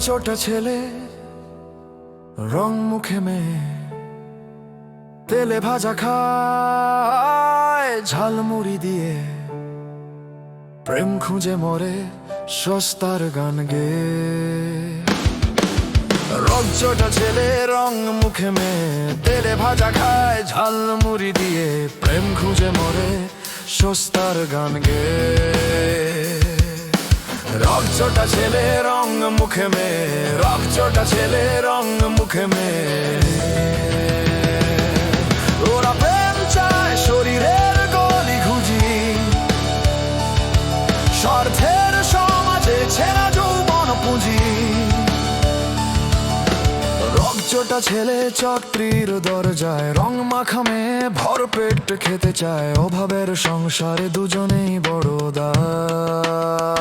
চটা ছেলে, রং মুখে মেয়ে। তেলে ভাজা খায় ঝালমুড়ি দিয়ে। প্রেম খুঁজে মরে সস্তার গান গে। রজ্জটা ছেলে, রং মুখে মেয়ে। তেলে ভাজা খায় ঝালমুড়ি দিয়ে। প্রেম খুঁজে মরে সস্তার গান গে। রক্তটা ছেলে রং মুখে মেয়ে রক্তটা ছেলে রং মুখে মেয়ে ওরা প্রেম চায় শরীরের গলি খুঁজি, স্বার্থের সমাজে ছেঁড়া যৌবন পুঁজি। রক্তটা ছেলে চাকরির দরজায় রং মাখামে, ভর পেট খেতে চায়, অভাবের সংসারে দুজনেই বড় দায়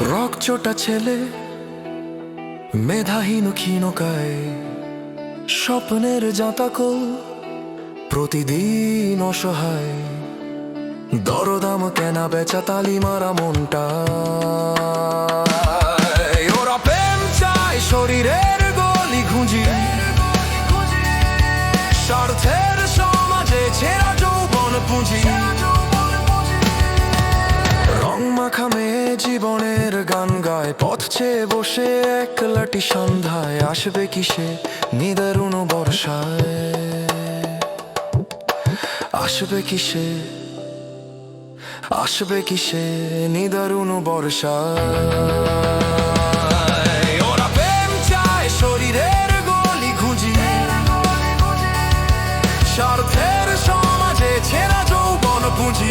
রকচটা ছেলে, মেধাহীন ক্ষীণকায় স্বপ্নের জাতাকল প্রতিদিন অসহায়। দরদাম কেনা বেচা তালি মারা মনটা? ওরা প্রেম চায় শরীরের গলি খুঁজি। স্বার্থের সমাজে ছেঁড়া যৌবন পুঁজি। গায় পথ চেয়ে বসে একলাটি সন্ধ্যায়, আসবে কিসে নিদারুণ বর্ষায়? আসবে কিসে আসবে কিসে নিদারুণ বর্ষায়? স্বার্থের সমাজে ছেঁড়া যৌবন পুঁজি